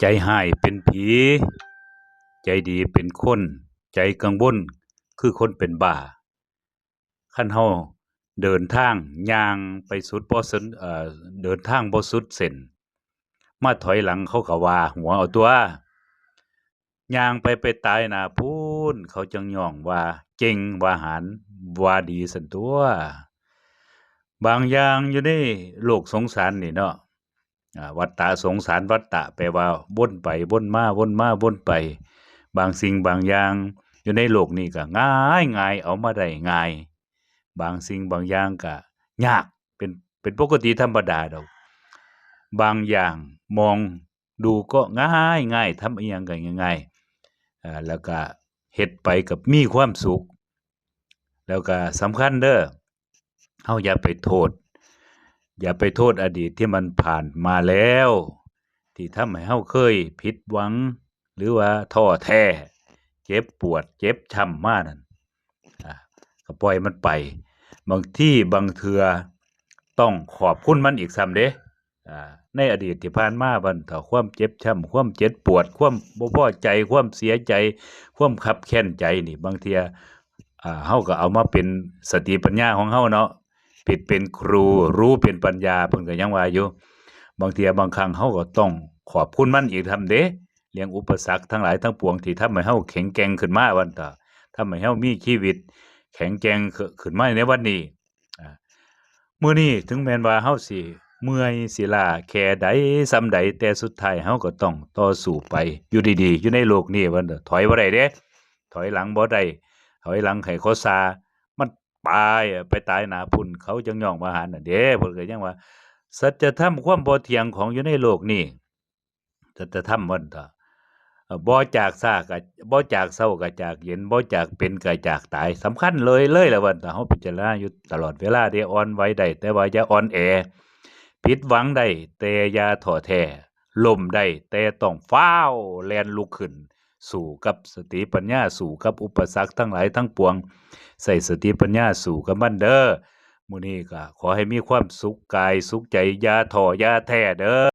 ใจร้ายเป็นผี ใจดีเป็นคน ใจกังวลคือคนเป็นบ้าคันเราเดินทางย่างไปสุดบ่สนเอ่อเดินทางบ่สุดเส้นมาถอยหลังเขาก็ว่า หัวเอาตัวย่างไปไปตายนาพูนเขาจังย่องว่าเก่งว่าหาญว่าดีซั้นตัว บางอย่างอยู่ในโลกสงสารนี่เนาะ วัฏฏะสงสารวัฏฏะแปลว่าวนไปวนมาวนมาวนไป บางสิ่งบางอย่างอยู่ในโลกนี้ก็ง่ายง่ายเอามาได้ง่าย บางสิ่งบางอย่างก็ยากเป็นเป็นปกติธรรมดาดอกบางอย่างมองดูก็ง่ายง่ายทำอิหยังก็ง่ายๆแล้วก็เฮ็ดไปก็มีความสุข แล้วก็สำคัญเด้อเราอย่าไปโทษ อย่าไปโทษอดีตที่มันผ่านมาแล้ว ที่ทำให้เราเคยผิดหวัง หรือว่าท้อแท้ เจ็บปวด เจ็บช้ำมานั่นก็ปล่อยมันไป บางที่บางเทื่อต้องขอบคุณมันอีกซ้ำเดะอ่าในอดีตที่ผ่านมาบันเท่าความเจ็บช้ำความเจ็บปวด ความบ่พอใจความเสียใจ ความคับแค้นใจนี่ บางเที่ยอ่าเราก็เอามาเป็นสติปัญญาของเราเนาะ ผิดเป็นครูรู้เป็นปัญญาเพิ่นก็ยังว่าอยู่บางเทียบางครั้งเราก็ต้องขอบคุณมันอีกซ้ำเดะเรื่องอุปสรรคทั้งหลายทั้งปวงที่ทำให้เราแข็งแกร่งขึ้นมาวันเถาะทำให้เรามีชีวิต แข็งแกร่งขึ้นมาในวันนี้อ่ามื้อนี้ถึงแม้นว่าเราสิเมื่อยสิลาแค่ใดส่ำใดแต่สุดท้ายเราก็ต้องต่อสู้ไป อยู่ดีๆ อยู่ในโลกนี้วันถาะถอยบ่ได้เดะถอยหลังบ่ได้ถอยหลังให้เขาซา ตายอะไปตายหนาพุ่นเขาจังย่องว่าหาญนั่นเด้เพิ่นก็ยังว่า สัจธรรมความบ่เที่ยงของอยู่ในโลกนี้สัจธรรมวันเถาะเอ่อบ่จากช้ากบ่จากเช้าก็จากเย็นบ่จากเป็นก็จากตายสำคัญเลยเลยละวันเถาเราพิจารณาอยู่ตลอดเวลาเดะอ่อนไหวได้แต่ว่าอย่าอ่อนแอผิดหวังได้แต่อย่าท้อแท้ล้มได้แต่ต้องฟ้าวแลนลุกขึ้น สู่กับสติปัญญาสู่กับอุปสรรคทั้งหลายทั้งปวง ใส่สติปัญญาสู่กับมันเด้อมื้อนี้ก็ขอให้มีความสุขกายสุขใจยาทอยาแท้เด้อ